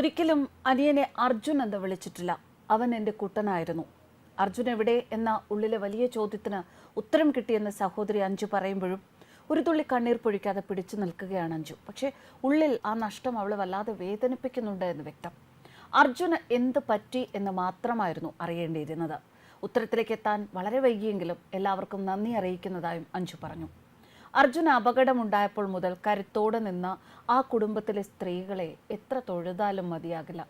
ഒരിക്കലും അനിയനെ അർജുൻ എന്ന് വിളിച്ചിട്ടില്ല. അവൻ എന്റെ കുട്ടനായിരുന്നു. അർജുൻ എവിടെ എന്ന ഉള്ളിലെ വലിയ ചോദ്യത്തിന് ഉത്തരം കിട്ടിയെന്ന് സഹോദരി അഞ്ജു പറയുമ്പോഴും ഒരു തുള്ളി കണ്ണീർ പൊഴിക്കാതെ പിടിച്ചു നിൽക്കുകയാണ് അഞ്ജു. പക്ഷേ ഉള്ളിൽ ആ നഷ്ടം അവളെ വല്ലാതെ വേദനിപ്പിക്കുന്നുണ്ട് എന്ന് വ്യക്തം. അർജുന് എന്ത് പറ്റി എന്ന് മാത്രമായിരുന്നു അറിയേണ്ടിയിരുന്നത്. ഉത്തരത്തിലേക്ക് എത്താൻ വളരെ വൈകിയെങ്കിലും എല്ലാവർക്കും നന്ദി അറിയിക്കുന്നതായും അഞ്ജു പറഞ്ഞു. അർജുന അപകടമുണ്ടായപ്പോൾ മുതൽ കരുത്തോടെ നിന്ന ആ കുടുംബത്തിലെ സ്ത്രീകളെ എത്ര തൊഴുതാലും മതിയാകില്ല.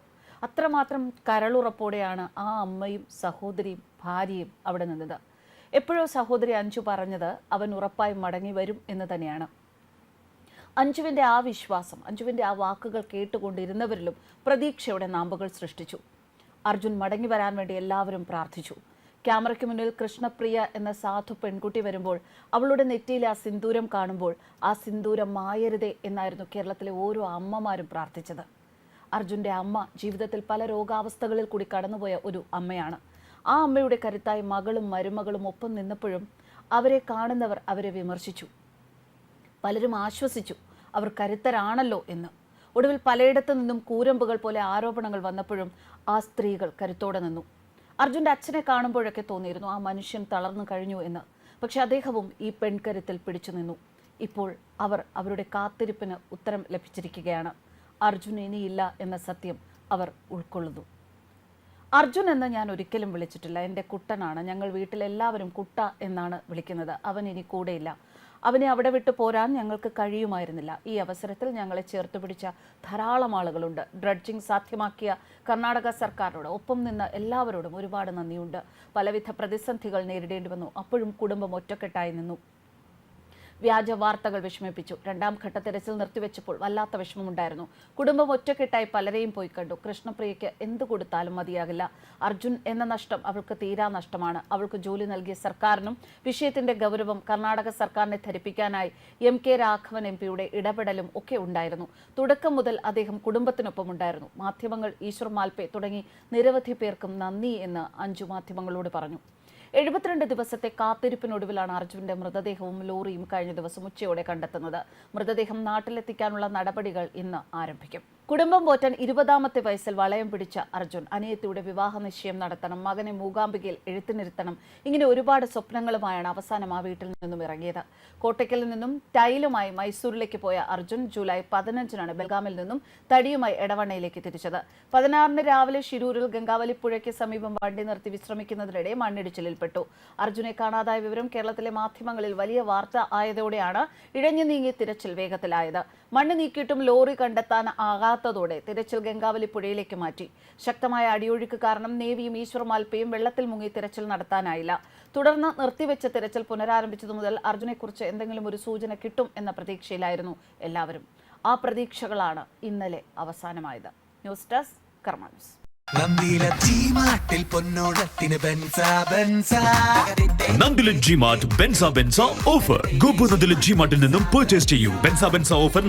അത്രമാത്രം കരളുറപ്പോടെയാണ് ആ അമ്മയും സഹോദരിയും ഭാര്യയും അവിടെ നിന്നത്. എപ്പോഴോ സഹോദരി അഞ്ചു പറഞ്ഞത് അവൻ ഉറപ്പായി മടങ്ങി വരും എന്ന് തന്നെയാണ്. അഞ്ജുവിന്റെ ആ വിശ്വാസം അഞ്ജുവിന്റെ ആ വാക്കുകൾ കേട്ടുകൊണ്ടിരുന്നവരിലും പ്രതീക്ഷയുടെ നാമ്പുകൾ സൃഷ്ടിച്ചു. അർജുൻ മടങ്ങി വരാൻ വേണ്ടി എല്ലാവരും പ്രാർത്ഥിച്ചു. ക്യാമറയ്ക്ക് മുന്നിൽ കൃഷ്ണപ്രിയ എന്ന സാധു പെൺകുട്ടി വരുമ്പോൾ അവളുടെ നെറ്റിയിലെ ആ സിന്ദൂരം കാണുമ്പോൾ ആ സിന്ദൂരം മായരുതേ എന്നായിരുന്നു കേരളത്തിലെ ഓരോ അമ്മമാരും പ്രാർത്ഥിച്ചത്. അർജുന്റെ അമ്മ ജീവിതത്തിൽ പല രോഗാവസ്ഥകളിൽ കൂടി കടന്നുപോയ ഒരു അമ്മയാണ്. ആ അമ്മയുടെ കരുത്തായി മകളും മരുമകളും ഒപ്പം നിന്നപ്പോഴും അവരെ കാണുന്നവർ അവരെ വിമർശിച്ചു. പലരും ആശ്വസിച്ചു അവർ കരുത്തരാണല്ലോ എന്ന്. ഒടുവിൽ പലയിടത്തു നിന്നും കൂരമ്പുകൾ പോലെ ആരോപണങ്ങൾ വന്നപ്പോഴും ആ സ്ത്രീകൾ കരുത്തോടെ നിന്നു. അർജുന്റെ അച്ഛനെ കാണുമ്പോഴൊക്കെ തോന്നിയിരുന്നു ആ മനുഷ്യൻ തളർന്നു കഴിഞ്ഞു എന്ന്. പക്ഷെ അദ്ദേഹവും ഈ പെൺകരുത്തിൽ പിടിച്ചു നിന്നു. ഇപ്പോൾ അവർ അവരുടെ കാത്തിരിപ്പിന് ഉത്തരം ലഭിച്ചിരിക്കുകയാണ്. അർജുൻ ഇനിയില്ല എന്ന സത്യം അവർ ഉൾക്കൊള്ളുന്നു. അർജുൻ എന്ന് ഞാൻ ഒരിക്കലും വിളിച്ചിട്ടില്ല. എന്റെ കുട്ടനാണ്. ഞങ്ങൾ വീട്ടിലെല്ലാവരും കുട്ട എന്നാണ് വിളിക്കുന്നത്. അവൻ ഇനി കൂടെയില്ല. അവനെ അവിടെ വിട്ടു പോരാൻ ഞങ്ങൾക്ക് കഴിയുമായിരുന്നില്ല. ഈ അവസരത്തിൽ ഞങ്ങളെ ചേർത്ത് പിടിച്ച ധാരാളം ആളുകളുണ്ട്. ഡ്രഡ്ജിംഗ് സാധ്യമാക്കിയ കർണാടക സർക്കാരിനോട് ഒപ്പം നിന്ന് എല്ലാവരോടും ഒരുപാട് നന്ദിയുണ്ട്. പലവിധ പ്രതിസന്ധികൾ നേരിടേണ്ടി വന്നു. അപ്പോഴും കുടുംബം ഒറ്റക്കെട്ടായി നിന്നു. വ്യാജ വാർത്തകൾ വിഷമിപ്പിച്ചു. രണ്ടാം ഘട്ട തെരച്ചിൽ നിർത്തിവെച്ചപ്പോൾ വല്ലാത്ത വിഷമമുണ്ടായിരുന്നു. കുടുംബം ഒറ്റക്കെട്ടായി പലരെയും പോയി കണ്ടു. കൃഷ്ണപ്രിയയ്ക്ക് എന്ത് കൊടുത്താലും മതിയാകില്ല. അർജുൻ എന്ന നഷ്ടം അവൾക്ക് തീരാ നഷ്ടമാണ്. അവൾക്ക് ജോലി നൽകിയ സർക്കാരിനും വിഷയത്തിന്റെ ഗൗരവം കർണാടക സർക്കാരിനെ ധരിപ്പിക്കാനായി എം കെ രാഘവൻ എം പിയുടെ ഇടപെടലും ഒക്കെ ഉണ്ടായിരുന്നു. തുടക്കം മുതൽ അദ്ദേഹം കുടുംബത്തിനൊപ്പം ഉണ്ടായിരുന്നു മാധ്യമങ്ങൾ ഈശ്വർ മാൽപേ തുടങ്ങി നിരവധി പേർക്കും നന്ദി എന്ന് അഞ്ചു മാധ്യമങ്ങളോട് പറഞ്ഞു. എഴുപത്തിരണ്ട് ദിവസത്തെ കാത്തിരിപ്പിനൊടുവിലാണ് അർജുന്റെ മൃതദേഹവും ലോറിയും കഴിഞ്ഞ ദിവസം ഉച്ചയോടെ കണ്ടെത്തുന്നത്. മൃതദേഹം നാട്ടിലെത്തിക്കാനുള്ള നടപടികൾ ഇന്ന് ആരംഭിക്കും. കുടുംബം പോറ്റാൻ ഇരുപതാമത്തെ വയസ്സിൽ വളയം പിടിച്ച അർജുൻ അനിയത്തിയുടെ വിവാഹ നിശ്ചയം നടത്തണം മകനെ മൂകാംബികയിൽ എഴുത്തിനിരുത്തണം ഇങ്ങനെ ഒരുപാട് സ്വപ്നങ്ങളുമായാണ് അവസാനം ആ വീട്ടിൽ നിന്നും ഇറങ്ങിയത്. കോട്ടയ്ക്കലിൽ നിന്നും ടൈലുമായി മൈസൂരിലേക്ക് പോയ അർജുൻ ജൂലൈ പതിനഞ്ചിനാണ് ബൽഗാമിൽ നിന്നും തടിയുമായി എടവണ്ണയിലേക്ക് തിരിച്ചത്. പതിനാറിന് രാവിലെ ഷിരൂരിൽ ഗംഗാവലി പുഴയ്ക്ക് സമീപം വണ്ടി നിർത്തി വിശ്രമിക്കുന്നതിനിടെ മണ്ണിടിച്ചിലിൽപ്പെട്ടു. അർജുനെ കാണാതായ വിവരം കേരളത്തിലെ മാധ്യമങ്ങളിൽ വലിയ വാർത്ത ആയതോടെയാണ് ഇഴഞ്ഞു നീങ്ങിയ തിരച്ചിൽ വേഗത്തിലായത്. മണ്ണ് നീക്കിയിട്ടും ലോറി കണ്ടെത്താൻ ആകാത്തതോടെ തിരച്ചിൽ ഗംഗാവലി പുഴയിലേക്ക് മാറ്റി. ശക്തമായ അടിയൊഴുക്ക് കാരണം നേവിയും ഈശ്വർ മാൽപ്പയും വെള്ളത്തിൽ മുങ്ങി തിരച്ചിൽ നടത്താനായില്ല. തുടർന്ന് നിർത്തിവെച്ച തിരച്ചിൽ പുനരാരംഭിച്ചതു മുതൽ അർജുനെക്കുറിച്ച് എന്തെങ്കിലും ഒരു സൂചന കിട്ടും എന്ന പ്രതീക്ഷയിലായിരുന്നു എല്ലാവരും. ആ പ്രതീക്ഷകളാണ് ഇന്നലെ അവസാനമായത്. ന്യൂസ് ഡെസ്ക് കർമ്മ ന്യൂസ് നന്ദിയിലെ ചീമാട്ടിൽ പൊന്നോണത്തിന് ബെൻസ ബെൻസ. നന്ദില ജി മാർട്ട് ബെൻസ ബെൻസ ഓഫർ. നിന്നും പർച്ചേസ് ചെയ്യൂ. ബെൻസ ഓഫർ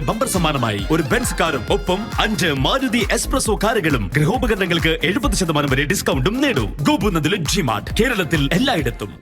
ബമ്പർ സമ്മാനമായി. ഒരു ബെൻസ് കാറും ഒപ്പം അഞ്ച് മാരുതി എക്സ്പ്രസോ കാറുകളും. ഗൃഹോപകരണങ്ങൾക്ക് എഴുപത് ശതമാനം വരെ ഡിസ്കൗണ്ടും നേടൂ. ഗോപു നന്ദില ജി മാർട്ട് കേരളത്തിൽ എല്ലായിടത്തും.